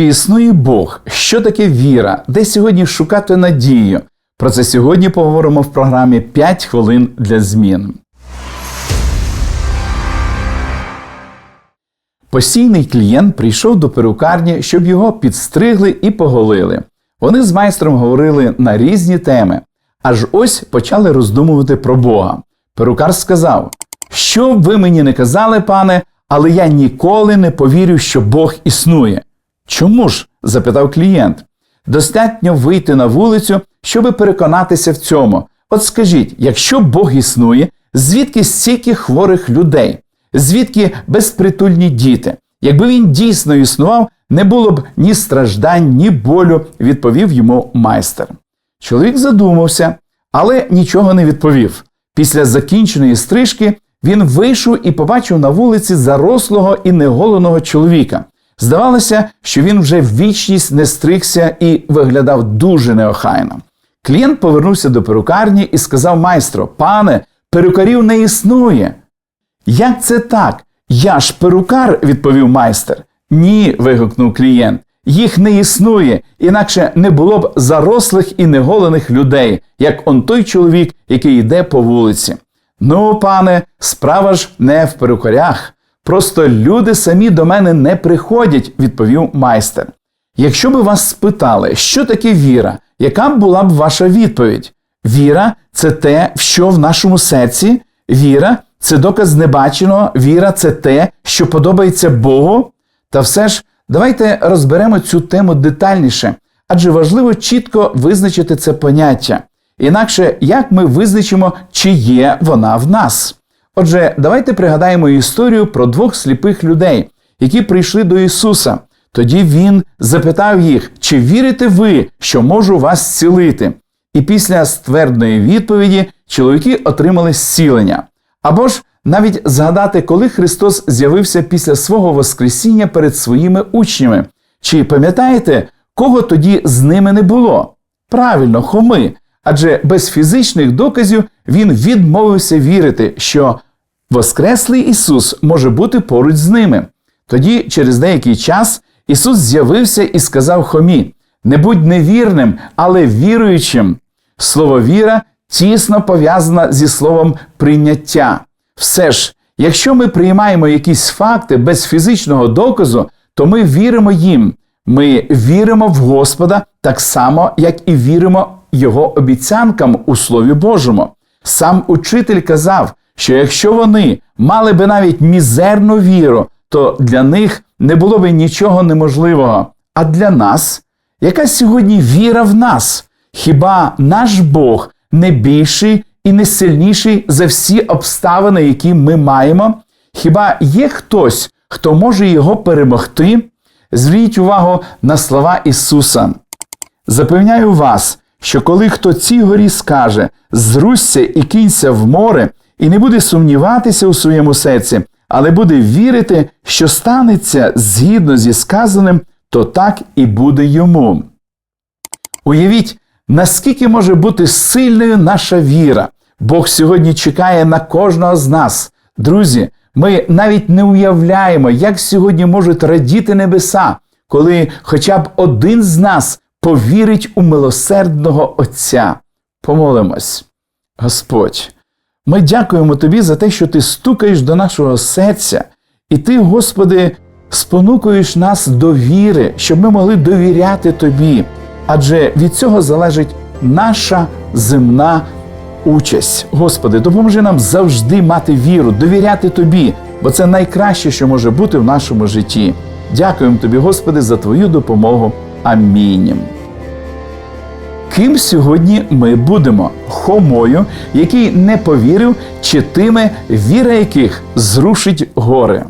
Чи існує Бог? Що таке віра? Де сьогодні шукати надію? Про це сьогодні поговоримо в програмі «5 хвилин для змін. Постійний клієнт прийшов до перукарні, щоб його підстригли і поголили. Вони з майстром говорили на різні теми, аж ось почали роздумувати про Бога. Перукар сказав: Що б ви мені не казали, пане, але я ніколи не повірю, що Бог існує. Чому ж? запитав клієнт. Достатньо вийти на вулицю, щоби переконатися в цьому. От скажіть, якщо Бог існує, звідки стільки хворих людей? Звідки безпритульні діти? Якби він дійсно існував, не було б ні страждань, ні болю, відповів йому майстер. Чоловік задумався, але нічого не відповів. Після закінченої стрижки він вийшов і побачив на вулиці зарослого і неголеного чоловіка. Здавалося, що він вже вічність не стригся і виглядав дуже неохайно. Клієнт повернувся до перукарні і сказав майстру: Пане, перукарів не існує. Як це так? Я ж перукар, відповів майстер. Ні, вигукнув клієнт. Їх не існує, інакше не було б зарослих і неголених людей, як он той чоловік, який йде по вулиці. Ну, пане, справа ж не в перукарях. Просто люди самі до мене не приходять, відповів майстер. Якщо би вас спитали, що таке віра, яка б була б ваша відповідь? Віра це те, що в нашому серці, віра це доказ небаченого, віра це те, що подобається Богу. Та все ж давайте розберемо цю тему детальніше, адже важливо чітко визначити це поняття. Інакше як ми визначимо, чи є вона в нас. Отже, давайте пригадаємо історію про двох сліпих людей, які прийшли до Ісуса. Тоді Він запитав їх, чи вірите ви, що можу вас зцілити? І після ствердної відповіді чоловіки отримали зцілення. Або ж навіть згадати, коли Христос з'явився після свого Воскресіння перед своїми учнями. Чи пам'ятаєте, кого тоді з ними не було? Правильно, Хоми. Адже без фізичних доказів він відмовився вірити, що Воскреслий Ісус може бути поруч з ними. Тоді, через деякий час, Ісус з'явився і сказав Хомі: Не будь невірним, але віруючим. Слово віра тісно пов'язана зі словом прийняття. Все ж, якщо ми приймаємо якісь факти без фізичного доказу, то ми віримо їм. Ми віримо в Господа так само, як і віримо Його обіцянкам у Слові Божому. Сам учитель казав, що якщо вони мали би навіть мізерну віру, то для них не було би нічого неможливого. А для нас, яка сьогодні віра в нас? Хіба наш Бог не більший і не сильніший за всі обставини, які ми маємо? Хіба є хтось, хто може його перемогти? Зверніть увагу на слова Ісуса. Запевняю вас, що коли хто цій горі скаже зрусься і кинься в море, і не буде сумніватися у своєму серці, але буде вірити, що станеться згідно зі сказаним, то так і буде йому. Уявіть, наскільки може бути сильною наша віра. Бог сьогодні чекає на кожного з нас. Друзі, ми навіть не уявляємо, як сьогодні можуть радіти небеса, коли хоча б один з нас повірить у милосердного Отця. Помолимось, Господь. Ми дякуємо Тобі за те, що Ти стукаєш до нашого серця, і Ти, Господи, спонукуєш нас до віри, щоб ми могли довіряти Тобі. Адже від цього залежить наша земна участь. Господи, допоможи нам завжди мати віру, довіряти Тобі, бо це найкраще, що може бути в нашому житті. Дякуємо Тобі, Господи, за Твою допомогу. Амінь. Ким сьогодні ми будемо? Хомою, який не повірив, чи тими, віра яких зрушить гори.